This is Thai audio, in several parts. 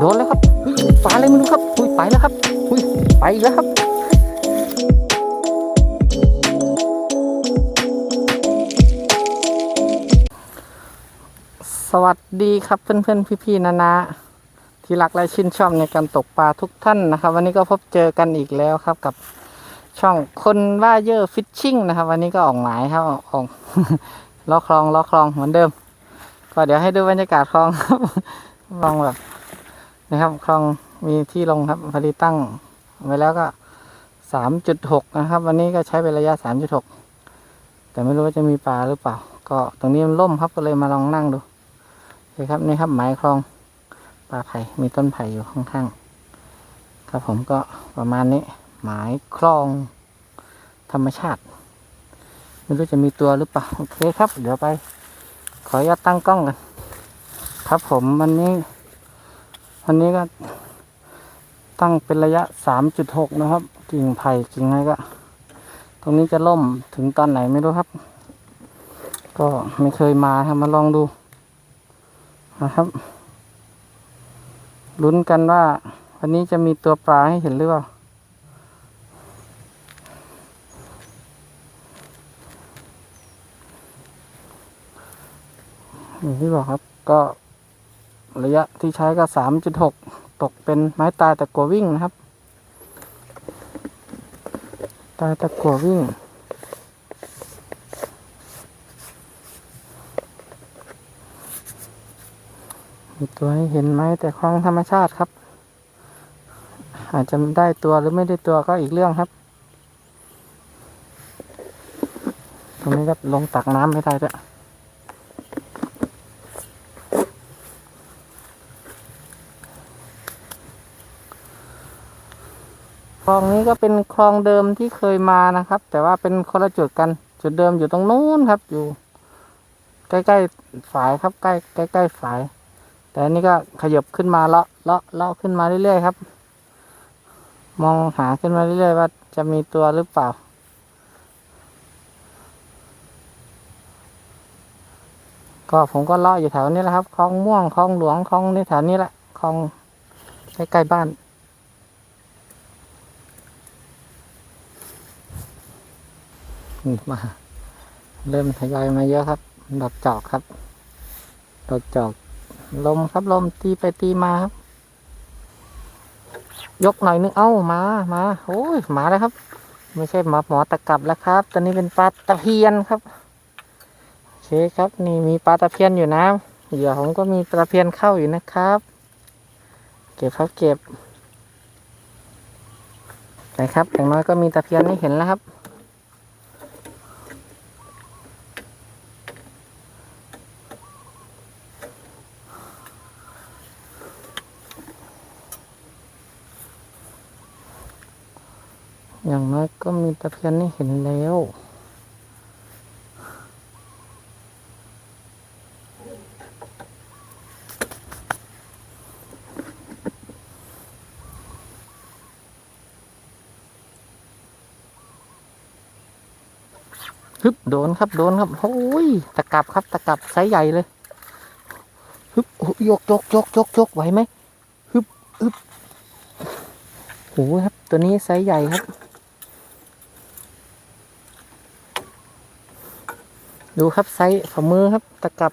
โดนแล้วครับอุ้าอะไรไม่รู้ครับอุ้ยไปแล้วครับอุ้ยไปแล้วครับสวัสดีครับเพื่อนๆพี่ๆนานาที่รักและชื่นชอบในการตกปลาทุกท่านนะครับ วันนี้ก็พบเจอกันอีกแล้วครับกับช่องคนว่าเยอร์ฟิชชิ่งนะครับ วันนี้ก็ออกหมายครับออกล้อคลองล้อคลองเหมือนเดิม ก็เดี๋ยวให้ดูบรรยากาศคลองครับลองแบบ นะครับคลองมีที่ลงครับพอดีตั้งไว้แล้วก็สามจุดหกนะครับ วันนี้ก็ใช้เป็นระยะสามจุดหกแต่ไม่รู้ว่าจะมีปลาหรือเปล่า ก็ตรงนี้มันล่มครับก็เลยมาลองนั่งดูโอเคครับนี่ครับหมายคลองปลาไผ่มีต้นไผ่อยู่ข้างๆครับผมก็ประมาณนี้หมายคลองธรรมชาติไม่รู้จะมีตัวหรือเปล่าโอเคครับ เดี๋ยวไป ขออนุญาตตั้งกล้องกันครับผมวันนี้ วันนี้ก็ตั้งเป็นระยะสามจุดหกนะครับ กิ่งไผ่กิ่งอะไรก็ ตรงนี้จะล่มถึงตอนไหนไม่รู้ครับ ก็ไม่เคยมาครับมาลองดูนะครับลุ้นกันว่า วันนี้จะมีตัวปลาให้เห็นหรือเปล่าอย่างที่บอกครับก็ ระยะที่ใช้ก็สามจุดหกตกเป็นไม้ตายตะกัววิ่งนะครับ ตายตะกัววิ่ง มีตัวให้เห็นไหมแต่คลองธรรมชาติครับ อาจจะได้ตัวหรือไม่ได้ตัวก็อีกเรื่องครับ ตรงนี้ก็ลงตักน้ำไม่ได้ด้วยคลอง นี้ก็เป็นคลองเดิมที่เคยมานะครับ แต่ว่าเป็นคนละจุดกัน จุดเดิมอยู่ตรงนู้นครับ อยู่ ใกล้ๆฝายครับ ใกล้ใกล้ๆฝาย แต่อันนี้ก็ขยับขึ้นมาเลาะเลาะเลาะขึ้นมาเรื่อยๆครับ มองหาขึ้นมาเรื่อยๆว่าจะมีตัวหรือเปล่าก็ผมก็เลาะอยู่แถวนี้แหละครับคลองม่วงคลองหลวงคลองในแถวนี้แหละคลองใกล้ๆบ้าน มา เริ่มทยอยมาเยอะครับ ดอกจอกครับ ดอกจอก ลมครับลมตีไปตีมาครับ ยกหน่อยนึงเอ้ามามาโอ้ยมาแล้วครับ ไม่ใช่หมอหมอตะกรับแล้วครับ ตอนนี้เป็นปลาตะเพียนครับโอเคครับ นี่มีปลาตะเพียนอยู่นะเหยื่อผมก็มีปลาตะเพียนเข้าอยู่นะครับ เก็บครับเก็บนะครับอย่างน้อยก็มีตะเพียนให้เห็นแล้วครับ อย่างน้อยก็มีตะเพียนให้เห็นแล้ว ฮึบโดนครับโดนครับโอ้ยตะกับครับตะกับไซส์ใหญ่เลย ฮึบโอ้ยยกยกยกยกยกไหวไหมฮึบฮึบโอ้ยครับตัวนี้ไซส์ใหญ่ครับ ดูครับไซส์ฝ่ามือครับตะกับ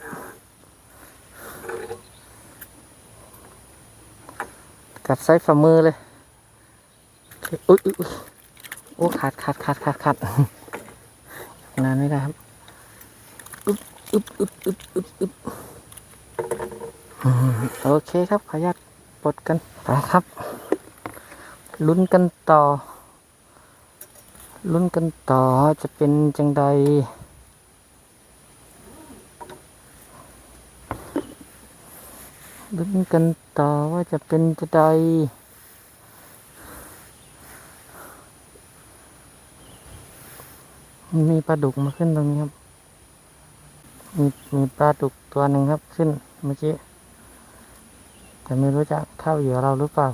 ตกับไซส์ฝ่ามือเลยโอเคอุ้ยอุ๊ยอุ๊ยโอ้ขาดขาดขาดขาดขาดนานไม่ได้ครับอึบอึบอึบอึบอึบอึบโอเคครับขออนุญาตปลดกันไปครับ ลุ้นกันต่อ ลุ้นกันต่อจะเป็นจังใด ลุ้นกันต่อว่าจะเป็นจะใดมีปลาดุกมาขึ้นตรงนี้ครับ มีมีปลาดุกตัวหนึ่งครับขึ้นเมื่อกี้ แต่ไม่รู้จะเข้าเหยื่อเราหรือเปล่า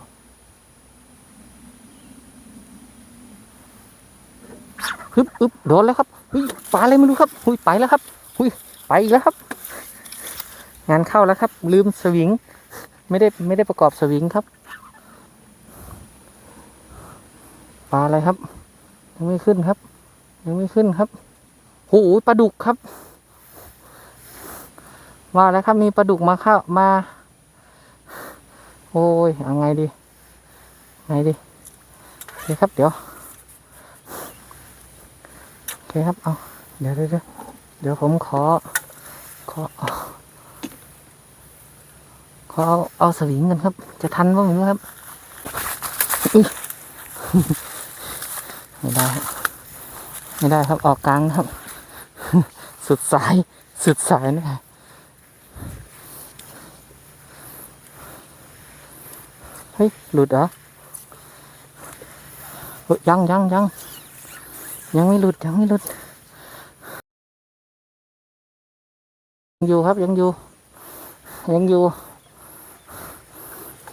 ฮึบอึบโดนแล้วครับ หุยปลาอะไรไม่รู้ครับ หุยไปแล้วครับ หุยไปอีกแล้วครับ งานเข้าแล้วครับ ลืมสวิง ไม่ได้ไม่ได้ประกอบสวิงครับปลาอะไรครับ ยังไม่ขึ้นครับ ยังไม่ขึ้นครับโอ้โหปลาดุกครับว่าแล้วครับมีปลาดุกมาเข้ามา โอ้ยเอาไงดีไงดีโอเคครับเดี๋ยวโอเคครับเอาเดี๋ยวเดี๋ยวเดี๋ยวเดี๋ยวผมขอขอ ขอเอาเอาสวิงกันครับ จะทันบ้างไม่รู้ครับไม่ได้ไม่ได้ครับออกกลางครับ สุดสายสุดสายนะเฮ้ยหลุดเหรอยังยังยังยังไม่หลุดยังไม่หลุดยังอยู่ครับยังอยู่ยังอยู่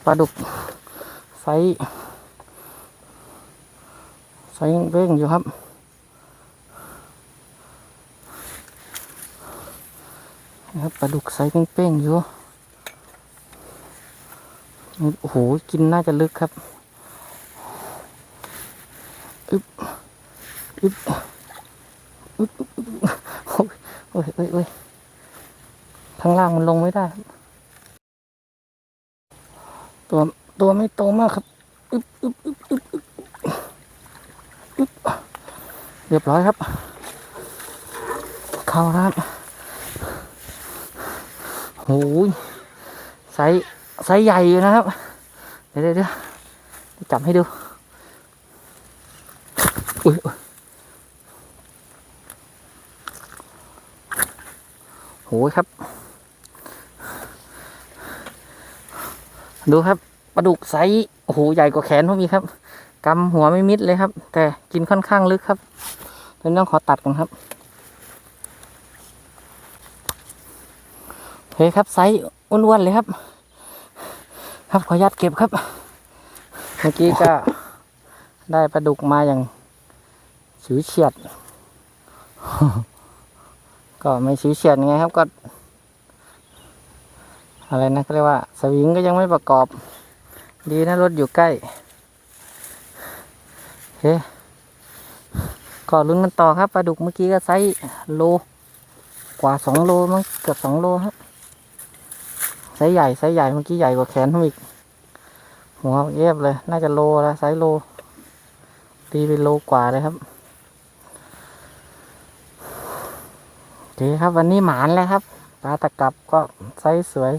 ลาดุกไซไซเร่งอยู่ครับ นะครับปลาดุกไซเป้งๆอยู่โอ้โหกินน่าจะลึกครับอึบอึบอึบอึบอึบโอ้ยโอ้ยโอ้ยข้างล่างมันลงไม่ได้ครับ ตัวตัวไม่โตมากครับอึบอึบอึบอึบอึบอึบเรียบร้อยครับ เข้าแล้วครับโอ้ยไซส์ไซส์ใหญ่อยู่นะครับ เดี๋ยวเดี๋ยวเดี๋ยวจับให้ดูอุ้ยโอ้ยครับ ดูครับปลาดุกไซส์โอ้โหใหญ่กว่าแขนผมอีกครับกำหัวไม่มิดเลยครับ แต่กินค่อนข้างลึกครับตอนนี้ต้องขอตัดก่อนครับโอเคครับไซส์อ้วนๆเลยครับ ครับขออนุญาตเก็บครับ เมื่อกี้ก็ได้ปลาดุกมาอย่างฉิวเฉียด ก็ไม่ฉิวเฉียดไงครับก็ อะไรนะเขาเรียกว่า สวิงก็ยังไม่ประกอบ ดีนะรถอยู่ใกล้โอเคก็ลุ้นกันต่อครับปลาดุกเมื่อกี้ก็ไซส์โล กว่าสองโลมั้งเกือบสองโลครับไซส์ใหญ่ไซส์ใหญ่เมื่อกี้ใหญ่กว่าแขนผมอีกหัวเย็บเลย น่าจะโลละไซส์โลตีไปโลกว่าเลยครับโอเคครับวันนี้หมานแล้วครับปลาตะกับก็ไซส์สวย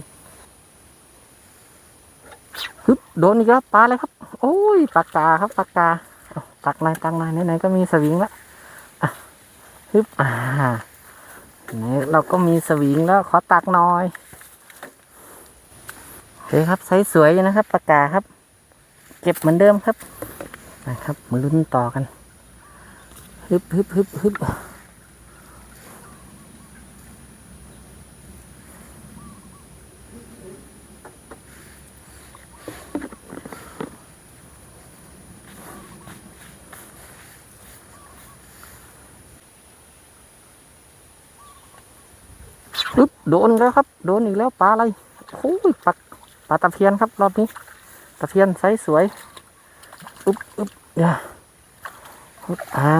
ฮึบโดนอีกแล้วปลาเลยครับ โอ้ยปลากาครับปลากาเอาตักหน่อยตักหน่อยไหนๆก็มีสวิงแล้วอะฮึบอ่าไหนเราก็มีสวิงแล้วขอตักหน่อยโอเคครับไซส์สวยอยู่นะครับปากกาครับ เก็บเหมือนเดิมครับนะครับมาลุ้นต่อกันฮึบฮึบฮึบฮึบึบโดนแล้วครับ โดนอีกแล้วปลาอะไรโอ้ยปลาปลาตะเพียนครับ รอบนี้ ตะเพียนไซส์สวยอุ๊บอุ๊บเดี๋ยวอ่า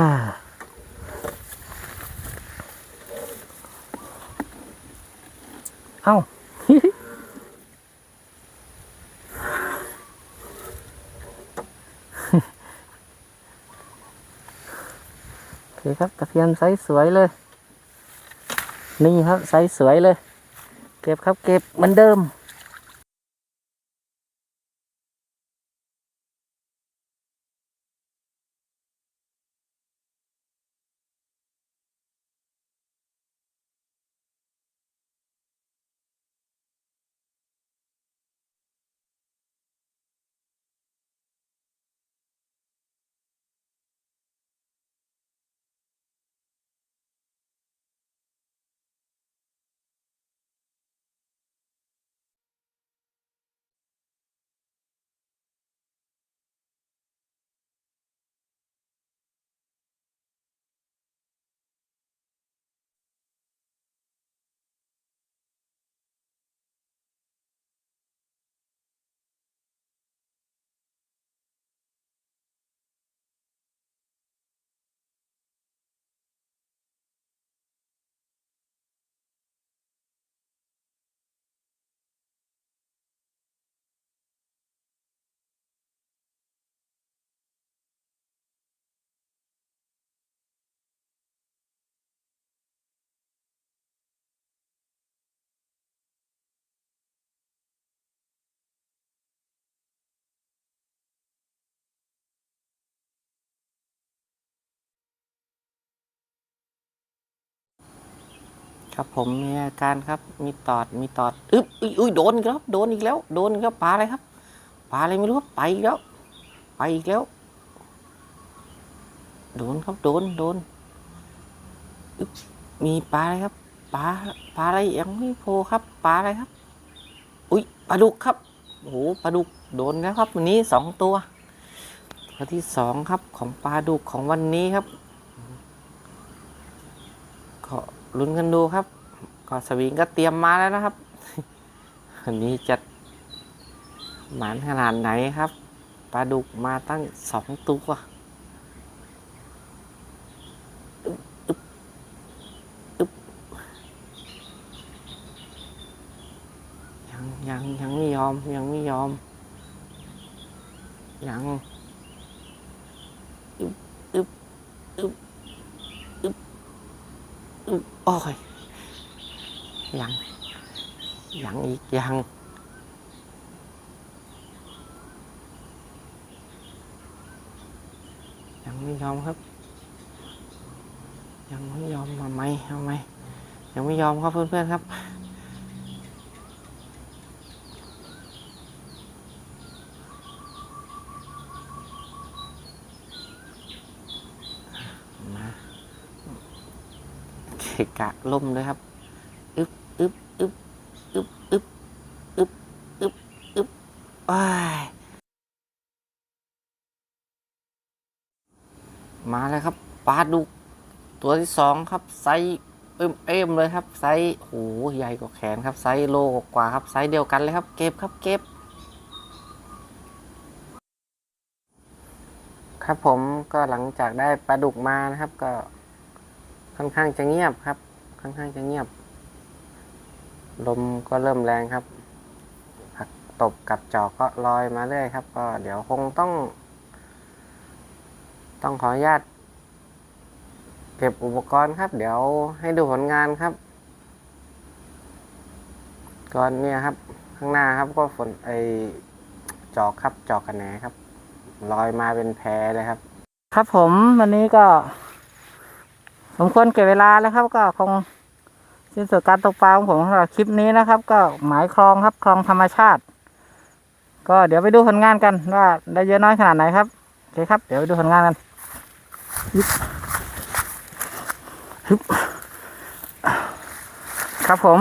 เอ้าโอเคครับตะเพียนไซส์สวยเลย นี่ครับไซส์สวยเลย เก็บครับเก็บเหมือนเดิม ครับผมมีอาการครับมีตอดมีตอดอึ๊บอุ๊ยอุ้ยโดนอีกแล้วครับโดนอีกแล้วโดนอีกแล้วปลาอะไรครับปลาอะไรไม่รู้ครับไปอีกแล้ว ไปอีกแล้ว โดนครับโดนโดนอึ๊บมีปลาอะไรครับปลาปลาอะไรยังไม่โผล่ครับปลาอะไรครับ อุ้ยปลาดุกครับโอ้โหปลาดุกโดนแล้วครับ วันนี้สองตัวตัวที่สองครับของปลาดุกของวันนี้ครับก็ ลุ้นกันดูครับ ก็สวิงก็เตรียมมาแล้วนะครับอันนี้จะหมานขนาดไหนครับปลาดุกมาตั้งสองตัวยังยังยังไม่ยอมยังไม่ยอมยังอึ๊บอึ๊บอึ๊บอึ๊บ โอ้ยยังยังอีกยังยังไม่ยอมครับ ยังไม่ยอมมาไมทำไมยังไม่ยอมครับเพื่อนๆครับ เกะกะล่มเลยครับอึบอึบอึบอึบอึบอึบอึบอึบว้ายมาเลยครับปลาดุกตัวที่สองครับไซส์เอิ่มเอิ่มเลยครับไซส์โอ้โหใหญ่กว่าแขนครับไซส์โลกว่าครับไซส์เดียวกันเลยครับ เก็บครับเก็บ ครับผมก็หลังจากได้ปลาดุกมานะครับก็ ค่อนข้างจะเงียบครับ ค่อนข้างจะเงียบ ลมก็เริ่มแรงครับ ผักตบกับจอกก็ลอยมาเรื่อยครับ ก็เดี๋ยวคงต้อง ต้องขออนุญาตเก็บอุปกรณ์ครับ เดี๋ยวให้ดูผลงานครับก่อนเนี่ยครับ ข้างหน้าครับก็ฝนไอจอกครับจอกกระแหนครับลอยมาเป็นแพเลยครับ ครับผมวันนี้ก็ สมควรเก็บเวลาแล้วครับ ก็คงสิ้นสุดการตกปลาของผมสำหรับคลิปนี้นะครับ ก็หมายคลองครับคลองธรรมชาติ ก็เดี๋ยวไปดูผลงานกันว่าได้เยอะน้อยขนาดไหนครับโอเคครับ เดี๋ยวไปดูผลงานกันครับผม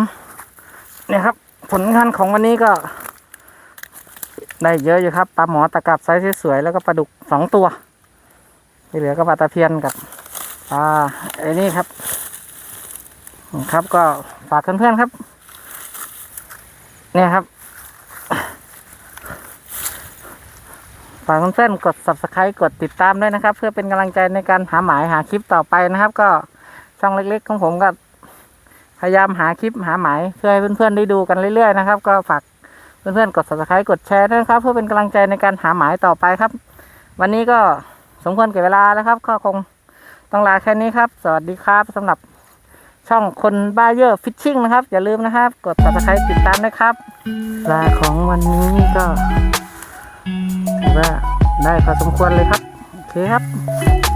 เนี่ยครับ ผลงานของวันนี้ก็ ได้เยอะอยู่ครับปลาหมอตะกับไซส์สวยๆแล้วก็ปลาดุกสองตัวที่เหลือก็ปลาตะเพียนกับ ปลาไอ้นี่ครับ ครับก็ฝากเพื่อนๆครับ เนี่ยครับ ฝากเพื่อนๆกด subscribe กดติดตามด้วยนะครับ เพื่อเป็นกำลังใจในการหาหมายหาคลิปต่อไปนะครับ ก็ช่องเล็กๆของผมก็พยายามหาคลิปหาหมายเพื่อให้เพื่อนๆได้ดูกันเรื่อยๆนะครับ ก็ฝากเพื่อนๆกด subscribe กดแชร์ด้วยนะครับ เพื่อเป็นกำลังใจในการหาหมายต่อไปครับ วันนี้ก็สมควรเก็บเวลาแล้วครับ ก็คง ต้องลาแค่นี้ครับ สวัสดีครับสำหรับช่องคนบ้าเยอะฟิชชิ่งนะครับ อย่าลืมนะครับ กด subscribe ติดตามนะครับลาของวันนี้ก็ถือว่าได้พอสมควรเลยครับ โอเคครับ